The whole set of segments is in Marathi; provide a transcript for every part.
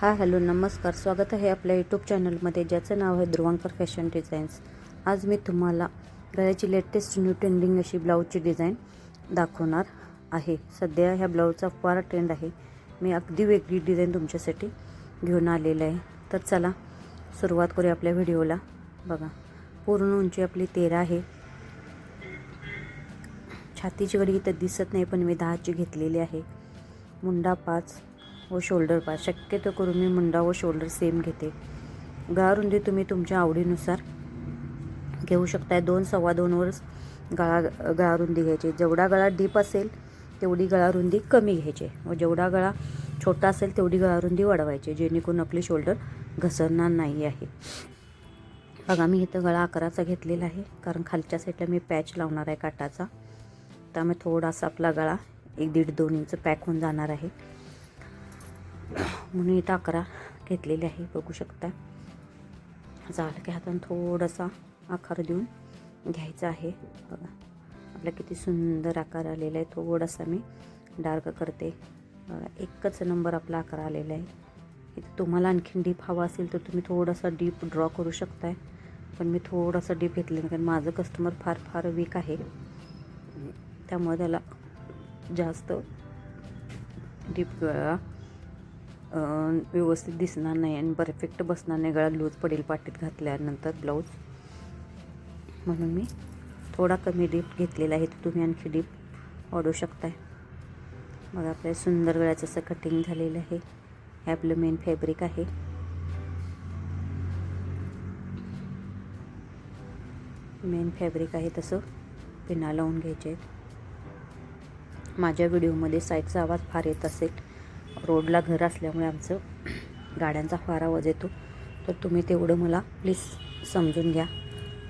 हा हॅलो नमस्कार. स्वागत आहे आपल्या यूट्यूब चॅनलमध्ये ज्याचं नाव आहे ध्रुवांकर फॅशन डिझाईन्स आज मी तुम्हाला गळ्याची लेटेस्ट न्यू ट्रेंडिंग अशी ब्लाऊजची डिझाईन दाखवणार आहे. सध्या ह्या ब्लाऊजचा फार ट्रेंड आहे. मी अगदी वेगळी डिझाईन तुमच्यासाठी घेऊन आलेलं आहे. तर चला सुरुवात करूया आपल्या व्हिडिओला बघा पूर्ण उंची आपली तेरा आहे. छातीची वडी इथं दिसत नाही पण मी दहाची घेतलेली आहे. मुंडा पाच व शोल्डर पाच शक्यतो करून मी मुंडा व शोल्डर सेम घेते. गळारुंदी तुम्ही तुमच्या आवडीनुसार घेऊ शकताय. दोन सव्वा दोनवर गळा गळारुंदी घ्यायची. जेवढा गळा डीप असेल तेवढी गळारुंदी कमी घ्यायची. व जेवढा गळा छोटा असेल तेवढी गळारुंदी वाढवायची जेणेकरून आपली शोल्डर घसरणार नाही आहे. बघा मी इथं गळा अकराचा घेतलेला आहे. कारण खालच्या साईडला मी पॅच लावणार आहे काटाचा. त्यामुळे थोडासा आपला गळा एक दीड दोन इंच पॅक होऊन जाणार आहे. म्हणून इथं अकरा घेतलेले आहे. बघू शकता. झालं की हातानं थोडासा आकार देऊन घ्यायचा आहे. बघा. आपला किती सुंदर आकार आलेला आहे. थोडासा मी डार्क करते. एकच नंबर आपला आकार आलेला आहे. इथे तुम्हाला आणखीन डीप हवा असेल तर तुम्ही थोडासा डीप ड्रॉ करू शकताय. पण मी थोडासा डीप घेतले कारण माझं कस्टमर फार फार वीक आहे. त्यामुळे त्याला जास्त डीप गळा व्यवस्थित दिसणार नाही आणि परफेक्ट बसणार नाही गळा लूज पडेल पाटीत घातल्यानंतर ब्लाऊज. म्हणून मी थोडा कमी डीप घेतलेला आहे. तर तुम्ही आणखी डीप वाढवू शकताय. मग आपल्या सुंदर गळ्याचं असं कटिंग झालेलं आहे. हे आपलं मेन फॅब्रिक आहे. मेन फॅब्रिक आहे तसं. पिना लावून घ्यायचे आहेत. माझ्या व्हिडिओमध्ये साईडचा आवाज फार येत असेल. रोडला घर असल्यामुळे आमचं गाड्यांचा फार आवाज येतो. तर तुम्ही तेवढं मला प्लीज समजून घ्या.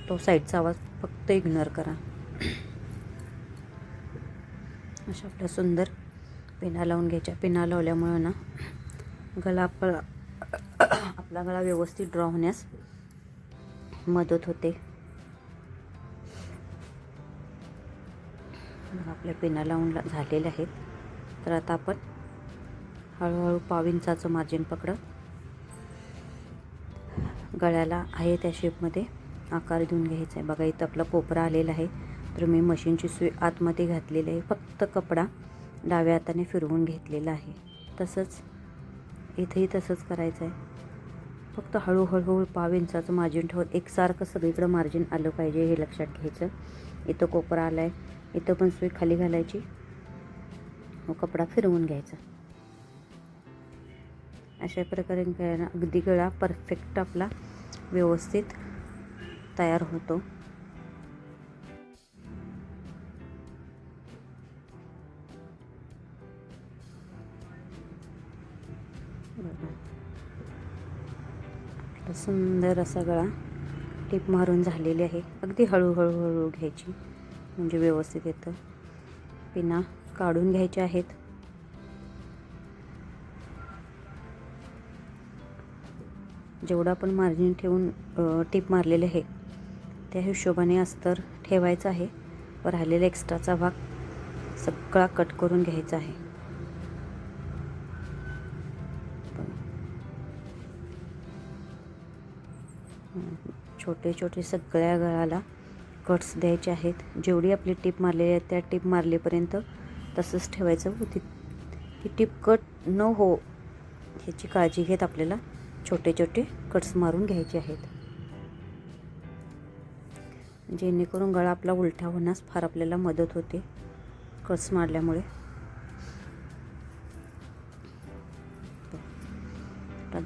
तो साईडचा आवाज फक्त इग्नोर करा. अशा आपल्या सुंदर पिना लावून घ्यायच्या. पिना लावल्यामुळं ना गळा आपला आपला गळा व्यवस्थित ड्रॉ होण्यास मदत होते. मग आपल्या पिना लावून झालेल्या आहेत. तर आता आपण हळूहळू पाव इंचाचं मार्जिन पकडत गळ्याला आहे त्या शेपमध्ये आकार देऊन घ्यायचा आहे. बघा इथं आपला कोपरा आलेला आहे. तर मी मशीनची सुई आतमध्ये घातलेली आहे. फक्त कपडा डाव्या हाताने फिरवून घेतलेला आहे. तसंच इथंही तसंच करायचं आहे. फक्त हळूहळू पाव इंचाचं मार्जिन ठेवत एकसारखं सगळीकडं मार्जिन आलं पाहिजे हे लक्षात घ्यायचं. इथं कोपरा आला आहे इथं पण सुई खाली घालायची. व कपडा फिरवून घ्यायचा. अशा प्रकारे गळा अगदी गळा परफेक्ट आपला व्यवस्थित तयार होतो. आपला सुंदर असा गळा टीप मारून झालेली आहे. अगदी हळूहळू हळू घ्यायची. म्हणजे व्यवस्थित येतं. पिना काढून घ्यायच्या आहेत. जेवढं आपण मार्जिन ठेवून टीप मारलेले आहे त्या हिशोबाने अस्तर ठेवायचं आहे. व राहिलेला एक्स्ट्राचा भाग सगळा कट करून घ्यायचा आहे. छोटे छोटे सगळ्या गळाला कट्स द्यायचे आहेत. जेवढी आपली टीप मारलेली आहे त्या टीप मारलेपर्यंत तसंच ठेवायचं. ती ती टीप कट न हो ह्याची काळजी घेत आपल्याला छोटे छोटे कट्स मारून घ्यायचे आहेत. जेणेकरून गळा आपला उलटा होण्यास फार आपल्याला मदत होते कट्स मारल्यामुळे.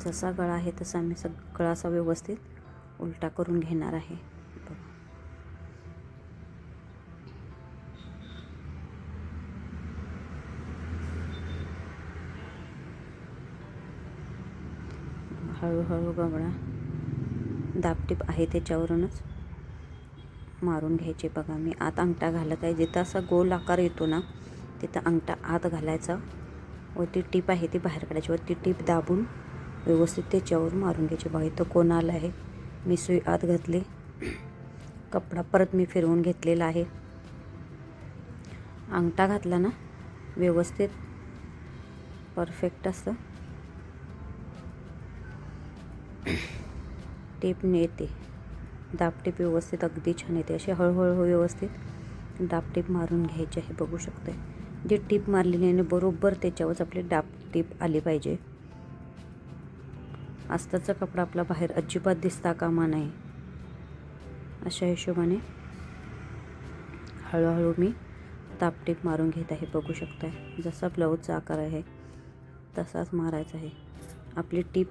जसा गळा आहे तसा मी सगळा असा व्यवस्थित उलटा करून घेणार आहे. हळूहळू गवळा दाबटीप आहे त्याच्यावरूनच मारून घ्यायचे बघा मी. आत अंगठा घालत आहे. जिथं असा गोल आकार येतो ना तिथं अंगठा आत घालायचा. व ती टीप आहे ती बाहेर काढायची. व ती टीप दाबून व्यवस्थित त्याच्यावर मारून घ्यायची. बघा इथं कोण आलं आहे? मी सुई आत घातली. कपडा परत मी फिरवून घेतलेला आहे. अंगठा घातला ना व्यवस्थित. परफेक्ट असं. टेपने येते दाबटेप व्यवस्थित अगदी छान येते. असे हळूहळू व्यवस्थित दाबटेप मारून घ्यायचे आहे बघू शकते जी टीप मारलेली आहे बरोबर त्याच्यावरच आपली टीप आली पाहिजे. आस्ताचा कपडा आपला बाहेर अजिबात दिसता कामा नये अशा हिशोबाने हळूहळू मी तापटीप मारून घेत आहे बघू शकताय. जसा ब्लाऊजचा आकार आहे तसाच मारायचा आहे. आपली टीप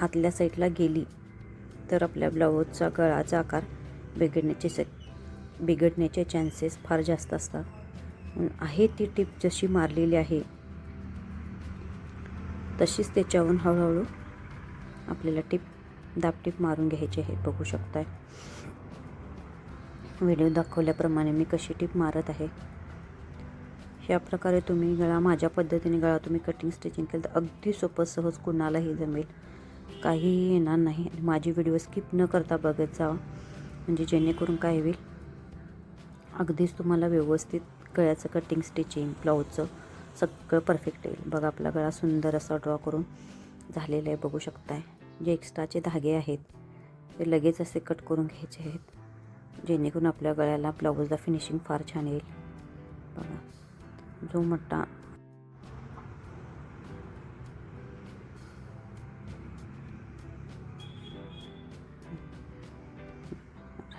आतल्या साईडला गेली. तर आपल्या ब्लाऊजचा गळाचा आकार बिघडण्याचे स बिघडण्याचे चान्सेस फार जास्त असतात. म्हणून आहे ती टीप जशी मारलेली आहे तशीच त्याच्यावरून हळूहळू आपल्याला टीप दाबटीप मारून घ्यायची आहे बघू शकताय. व्हिडिओ दाखवल्याप्रमाणे मी कशी टीप मारत आहे. ह्या प्रकारे तुम्ही गळा माझ्या पद्धतीने गळा तुम्ही कटिंग स्टिचिंग केलं तर अगदी सोपं सहज कुणालाही जमेल. काहीही येणार नाही आणि माझी व्हिडिओ स्किप न करता बघत जावा. म्हणजे जेणेकरून काय होईल अगदीच तुम्हाला व्यवस्थित गळ्याचं कटिंग स्टिचिंग ब्लाऊजचं सगळं परफेक्ट येईल. बघा आपला गळा सुंदर असा ड्रॉ करून झालेला आहे बघू शकताय. जे एक्स्ट्राचे धागे आहेत ते लगेच असे कट करून घ्यायचे आहेत. जेणेकरून आपल्या गळ्याला ब्लाऊजला फिनिशिंग फार छान येईल. बघा जो मट्टा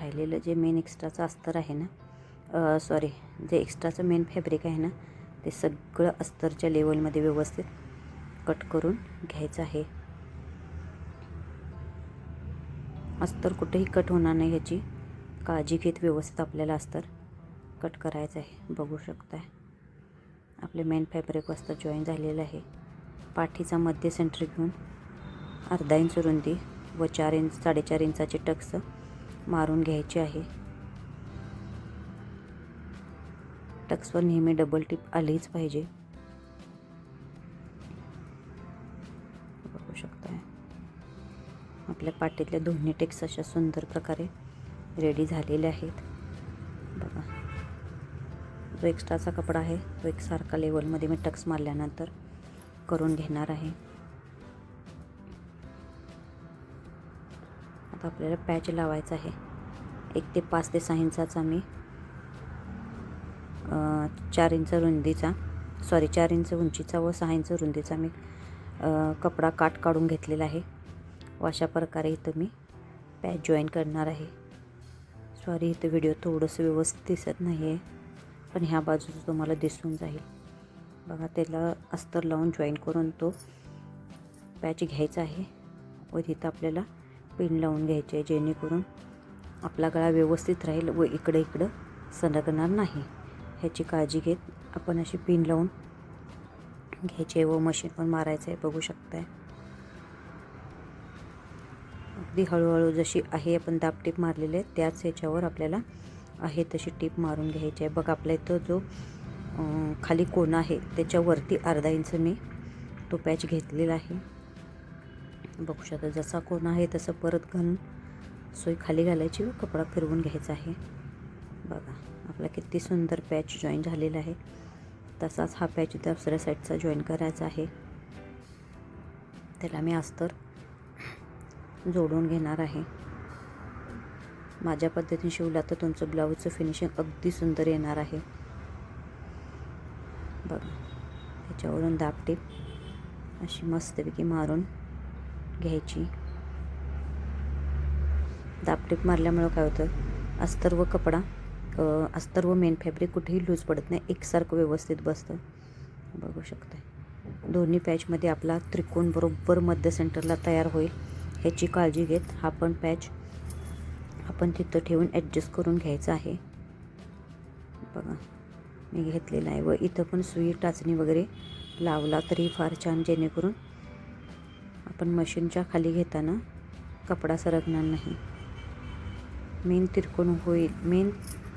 राहिलेलं जे मेन एक्स्ट्राचं अस्तर आहे ना सॉरी जे एक्स्ट्राचं मेन फॅब्रिक आहे ना ते सगळं अस्तरच्या लेवलमध्ये व्यवस्थित कट करून घ्यायचं आहे. अस्तर कुठेही कट होणार नाही ह्याची. काळजी घेत व्यवस्थित आपल्याला अस्तर कट करायचं आहे. बघू शकताय. आपले मेन फॅब्रिक वाजता जॉईन झालेलं आहे. पाठीचा मध्य सेंटर घेऊन अर्धा इंच रुंदी व चार इंच साडेचार इंचाचे टक्स मारून घ्यायचे आहे. टक्सवर नेहमी डबल टिप आलीच पाहिजे. बघू शकताय. आपल्या पाठीतल्या दोन्ही टेक्स अशा सुंदर प्रकारे रेडी झालेले आहेत. बघा. जो एक्स्ट्राचा कपडा आहे तो एकसारखा लेवलमध्ये मी टक्स मारल्यानंतर करून घेणार आहे. आपल्याला पॅच लावायचा आहे. एक ते पाच ते सहा इंचाचा मी चार इंच रुंदीचा सॉरी चार इंच उंचीचा व सहा इंच रुंदीचा मी कपडा काट काढून घेतलेला आहे. व अशा प्रकारे इथं मी पॅच जॉईन करणार आहे. सॉरी इथं व्हिडिओ थोडंसं व्यवस्थित दिसत नाही आहे पण ह्या बाजूचं तुम्हाला दिसून जाईल. बघा त्याला अस्तर लावून जॉईन करून तो पॅच घ्यायचा आहे व तिथं आपल्याला पिन लावून घ्यायचे आहे जेणेकरून आपला गळा व्यवस्थित राहील व इकडं इकडं सरकणार नाही. ह्याची काळजी घेत आपण अशी पिन लावून घ्यायची आहे व मशीन पण मारायचं आहे बघू शकताय. अगदी हळूहळू जशी आहे आपण दाब टीप मारलेली आहे त्याच ह्याच्यावर आपल्याला आहे तशी टीप मारून घ्यायची आहे. बघ आपल्या इथं जो खाली कोण आहे त्याच्यावरती अर्धा इंच मी तो पॅच घेतलेला आहे. बघू शकता जसा कोण आहे तसं परत घालून सोय खाली घालायची व कपडा फिरवून घ्यायचा आहे. बघा आपला किती सुंदर पॅच जॉईन झालेला आहे. तसाच हा पॅच दुसऱ्या साईडचा जॉईन करायचा आहे. त्याला मी अस्तर जोडून घेणार आहे. माझ्या पद्धतीने शिवला तर तुमचं ब्लाऊजचं फिनिशिंग अगदी सुंदर येणार आहे. बघा त्याच्यावरून दाबटीप अशी मस्तपैकी मारून घ्यायची. दाबटीप मारल्यामुळं काय होतं? अस्तर व कपडा अस्तर व मेन फॅब्रिक कुठेही लूज पडत नाही. एकसारखं व्यवस्थित बसतं. बघू शकता दोन्ही पॅचमध्ये आपला त्रिकोण बरोबर मध्य सेंटरला तयार होईल. ह्याची काळजी घेत हा पण पॅच आपण तिथं ठेवून ॲडजस्ट करून घ्यायचं आहे. बघा. मी घेतलेला आहे व इथं पण सुई टाचणी वगैरे लावला तरी फार छान जेणेकरून आपण मशीनच्या खाली घेताना कपडा सरकणार नाही. मेन त्रिकोण होईल मेन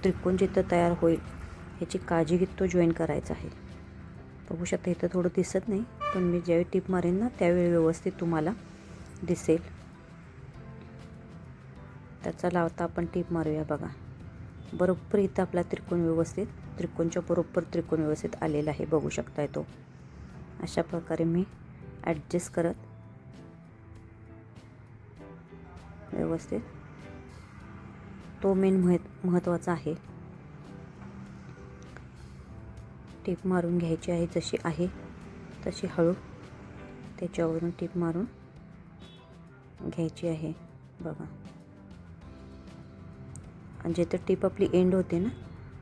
त्रिकोण जिथं तयार होईल ह्याची काळजी घेत तो जॉईन करायचा आहे. बघू शकता इथं थोडं दिसत नाही पण मी ज्यावेळी टीप मारेन ना त्यावेळी व्यवस्थित तुम्हाला दिसेल. त्याचा लावता आपण टीप मारूया बघा. बरोबर इथं आपला त्रिकोण व्यवस्थित त्रिकोणच्या बरोबर त्रिकोण व्यवस्थित आलेला आहे बघू शकताय तो. अशा प्रकारे मी ॲडजस्ट करत व्यवस्थित. तो मेन महत् महत्त्वाचा आहे. टीप मारून घ्यायची आहे जशी आहे तशी हळू त्याच्यावरून टीप मारून घ्यायची आहे. बघा. आणि जिथं टीप आपली एंड होते ना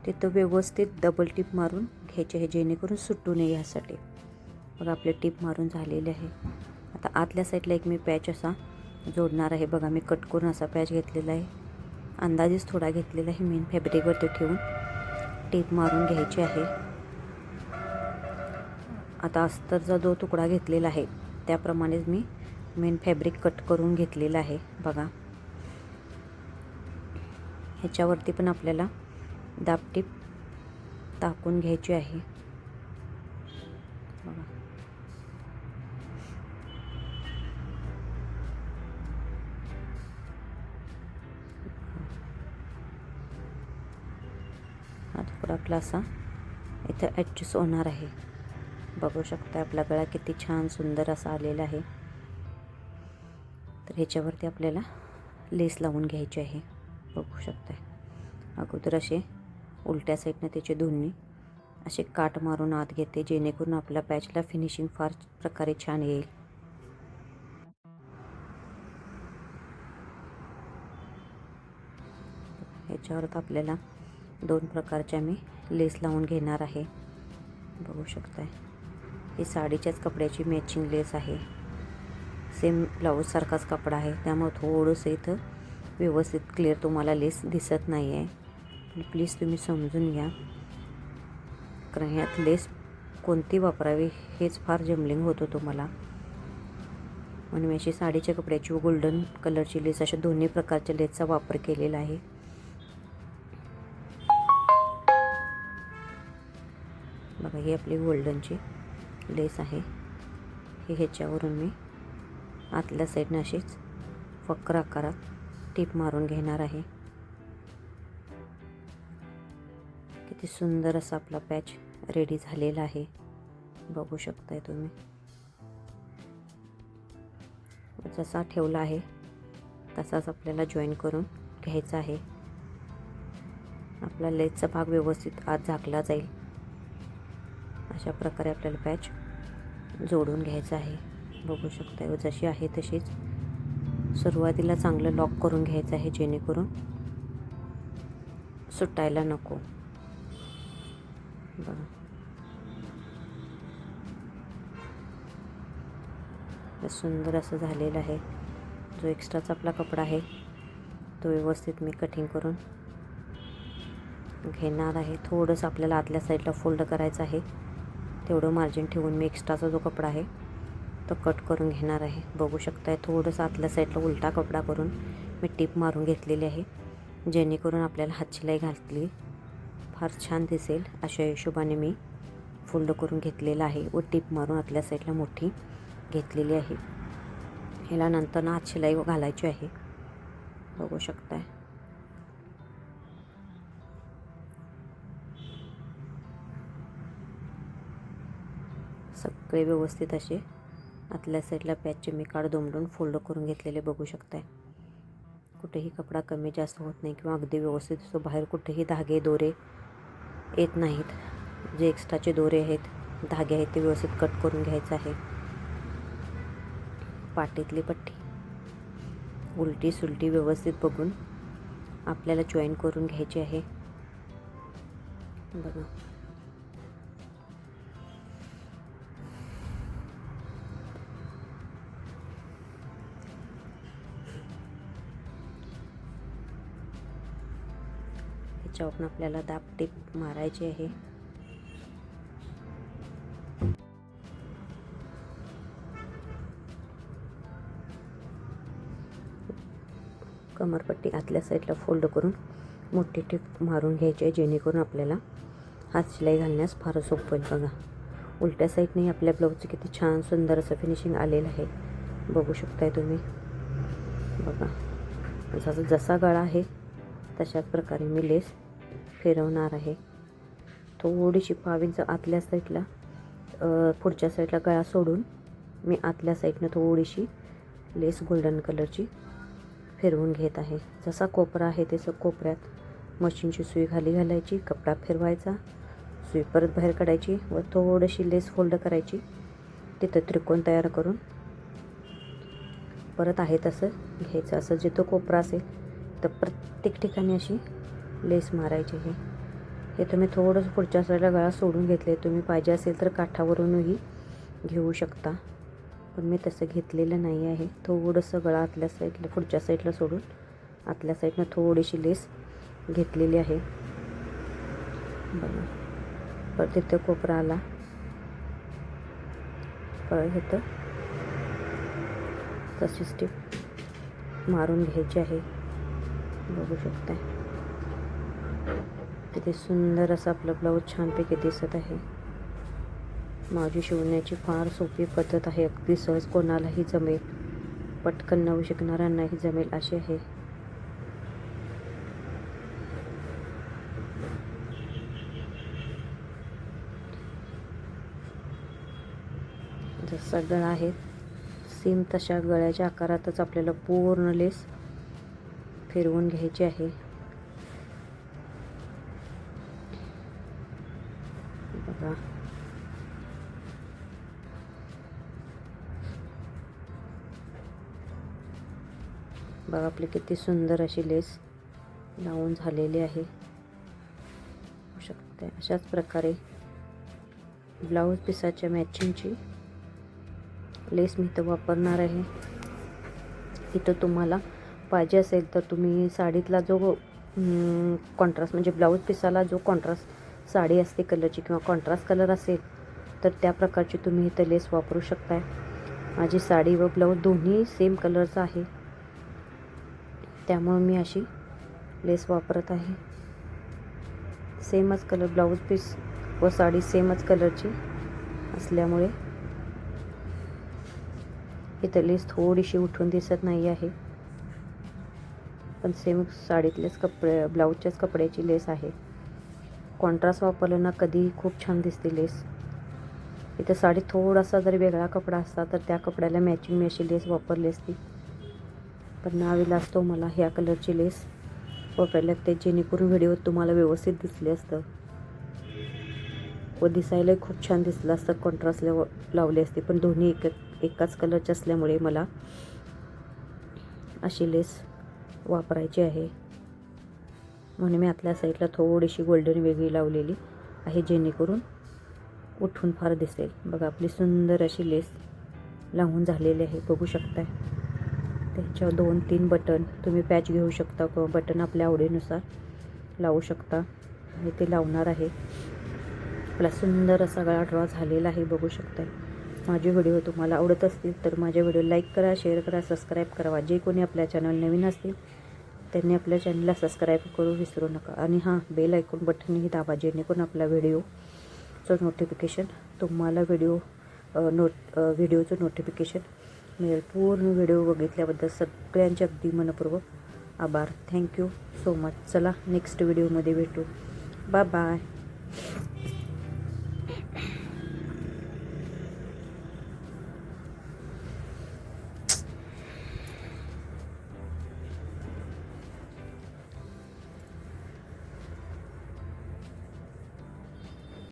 तिथं व्यवस्थित डबल टीप मारून घ्यायची आहे जेणेकरून सुटू नये यासाठी. बघा आपले टीप मारून झालेले आहे. आता आतल्या साईडला एक मी पॅच असा जोडणार आहे. बघा मी कट करून असा पॅच घेतलेला आहे. अंदाजेच थोडा घेतलेला आहे. मेन फॅब्रिकवरती ठेवून टेप मारून घ्यायची आहे. आता अस्तरचा जो तुकडा घेतलेला आहे त्याप्रमाणेच मी मेन फॅब्रिक कट करून घेतलेला आहे. बघा. ह्याच्यावरती पण आपल्याला दाबटीप टाकून घ्यायची आहे. तुकडा आपला असा इथं ॲडजस्ट होणार आहे. बघू शकता आपला गळा किती छान सुंदर असा आलेला आहे. तर ह्याच्यावरती आपल्याला लेस लावून घ्यायची आहे. बघू शकताय. अगोदर असे उलट्या साईडनं त्याचे दोन्ही असे काट मारून आत घेते जेणेकरून आपल्या पॅचला फिनिशिंग फार प्रकारे छान येईल. ह्याच्यावर आपल्याला दोन प्रकारच्या मी लेस लावून घेणार आहे. बघू शकताय. ही साडीच्याच कपड्याची मॅचिंग लेस आहे. सेम ब्लाऊजसारखाच कपडा आहे. त्यामुळे थोडंसं इथं व्यवस्थित क्लिअर तुम्हाला लेस दिसत नाही आहे पण प्लीज तुम्ही समजून घ्या. कारण ह्यात लेस कोणती वापरावी हेच फार जमलिंग होतं तुम्हाला. म्हणून मी अशी साडीच्या कपड्याची व गोल्डन कलरची लेस अशा दोन्ही प्रकारच्या लेसचा वापर केलेला आहे. बघा ही आपली गोल्डनची लेस आहे. हे ह्याच्यावरून मी आतल्या साईडनं अशीच वक्र आकारात टीप मारून घेणार आहे. किती सुंदर असा आपला पॅच रेडी झालेला आहे. बघू शकताय तुम्ही. जसा ठेवला आहे तसाच आपल्याला जॉईन करून घ्यायचा आहे. आपला लेसचा भाग व्यवस्थित आत झाकला जाईल. अशा प्रकारे आपल्याला पॅच जोडून घ्यायचा आहे. बघू शकता जशी आहे तशीच सुरुवातीला चांगलं लॉक करून घ्यायचं आहे जेणेकरून सुटायला नको. बघा. सुंदर असं झालेलं आहे. जो एक्स्ट्राचा आपला कपडा आहे तो व्यवस्थित मी कटिंग करून घेणार आहे. थोडंसं आपल्याला आतल्या साईडला फोल्ड करायचं आहे. तेवढं मार्जिन ठेवून मी एक्स्ट्राचा जो कपडा आहे तो कट करून घेणार आहे. बघू शकताय थोडंसं आतल्या साईडला उलटा कपडा करून मी टीप मारून घेतलेली आहे. जेणेकरून आपल्याला हातशिलाई घातली फार छान दिसेल. अशा हिशोबाने मी फोल्ड करून घेतलेला आहे व टीप मारून आतल्या साईडला मोठी घेतलेली आहे. ह्याला नंतर ना हातशिलाई घालायची आहे. बघू शकताय. सगळे व्यवस्थित असे. आतल्या साईडला पॅचचे मी काढ दोमडून फोल्ड करून घेतलेले बघू शकताय. कुठेही कपडा कमी जास्त होत नाही किंवा अगदी व्यवस्थित असतो बाहेर कुठेही धागे दोरे येत नाहीत. जे एक्स्ट्राचे दोरे आहेत धागे आहेत ते व्यवस्थित कट करून घ्यायचं आहे. पाटीतली पट्टी. उलटी सुलटी व्यवस्थित बघून आपल्याला जॉईन करून घ्यायची आहे. बघा. ह्याच्यावरून आपल्याला दाब टीप मारायची आहे. कमरपट्टी आतल्या साईडला फोल्ड करून मोठी टीप मारून घ्यायची आहे जेणेकरून आपल्याला हात शिलाई घालण्यास फार सोपं होईल. बघा उलट्या साईडने आपल्या ब्लाऊजचं किती छान सुंदर असं फिनिशिंग आलेलं आहे. बघू शकताय तुम्ही. बघा जसा जसा गळा आहे तशाच प्रकारे मी लेस फिरवणार आहे. थोडीशी पावींचं आतल्या साईडला पुढच्या साईडला गळा सोडून मी आतल्या साईडनं थोडीशी लेस गोल्डन कलरची फिरवून घेत आहे. जसा कोपरा आहे तसं कोपऱ्यात मशीनची सुई खाली घालायची कपडा फिरवायचा सुई परत बाहेर काढायची व थोडीशी लेस फोल्ड करायची. तिथं त्रिकोण तयार करून परत आहे तसं घ्यायचं. असं जिथं कोपरा असेल तर प्रत्येक ठिकाणी अशी लेस मारायची हे. हे तुम्ही थोडंसं पुढच्या साईडला गळा सोडून घेतले. तुम्ही पाहिजे असेल तर काठावरूनही घेऊ शकता. पण मी तसं घेतलेलं नाही आहे. थोडंसं गळा आतल्या साईडला पुढच्या साईडला सोडून आतल्या साईडनं थोडीशी लेस घेतलेली आहे. बघा. परत तिथं कोपरा आला. परत इथं तशी स्टिप मारून घ्यायची आहे. बघू शकता किती सुंदर असं आपलं ब्लाऊज छानपैकी दिसत आहे. माझी शिवण्याची फार सोपी पद्धत आहे. अगदी सहज कोणालाही जमेल. पटकन नऊ शिकणाऱ्यांनाही जमेल अशी आहे. जसा गळा आहे सेम तशा गळ्याच्या आकारातच आपल्याला पूर्ण लेस फिरवून घ्यायची आहे. बघा आपली किती सुंदर अशी लेस लावून झालेली आहे. होऊ शकते. अशाच प्रकारे ब्लाऊज पिसाच्या मॅचिंगची लेस मी इथं वापरणार आहे. इथं तुम्हाला पाहिजे असेल तर तुम्ही साडीतला जो कॉन्ट्रास्ट म्हणजे ब्लाऊज पिसाला जो कॉन्ट्रास्ट साडी असते कलरची किंवा कॉन्ट्रास्ट कलर असेल तर त्या प्रकारची तुम्ही इथं लेस वापरू शकताय. माझी साडी व ब्लाऊज दोन्ही सेम कलरचा आहे. त्यामुळं मी अशी लेस वापरत आहे. सेमच कलर ब्लाऊज पीस व साडी सेमच कलरची असल्यामुळे इथं लेस थोडीशी उठून दिसत नाही आहे. पण सेम साडीतलेच कपडे ब्लाऊजच्याच कपड्याची लेस आहे. कॉन्ट्रास्ट वापरलं ना कधीही खूप छान दिसते लेस. इथं साडी थोडासा जर वेगळा कपडा असता तर त्या कपड्याला मॅचिंग मी अशी लेस वापरली असती. पण नावीला असतो मला ह्या कलरची लेस. वापरायला लागते जेणेकरून व्हिडिओ तुम्हाला व्यवस्थित दिसले असतं. व दिसायलाही खूप छान दिसलं असतं कॉन्ट्रास्ट लाव लावली असते. पण दोन्ही एक एकाच कलरचे असल्यामुळे मला अशी लेस वापरायची आहे. म्हणून मी आतल्या साईडला थोडीशी गोल्डन वेगळी लावलेली आहे जेणेकरून उठून फार दिसेल. बघा आपली सुंदर अशी लेस लावून झालेली आहे. बघू शकताय. त्याच्या दोन तीन बटन तुम्ही पॅच घेऊ शकता किंवा बटन आपल्या आवडीनुसार लावू शकता. मी ते लावणार आहे. आपला सुंदर असा गळा ड्रॉ झालेला आहे बघू शकता माझे व्हिडिओ तुम्हाला आवडत असतील तर माझे व्हिडिओ लाईक करा शेअर करा सबस्क्राईब करा जे कोणी आपल्या चॅनल नवीन असतील त्यांनी आपल्या चॅनलला सबस्क्राईब करू विसरू नका. आणि हां बेल ऐकून बटनही दाबा जेणेकरून आपला व्हिडिओचं नोटिफिकेशन तुम्हाला व्हिडिओ नोट व्हिडिओचं नोटिफिकेशन मिळेल पूर्ण व्हिडिओ बघितल्याबद्दल सगळ्यांचे अगदी मनपूर्वक आभार. थँक्यू सो मच चला नेक्स्ट व्हिडिओमध्ये भेटू. Bye bye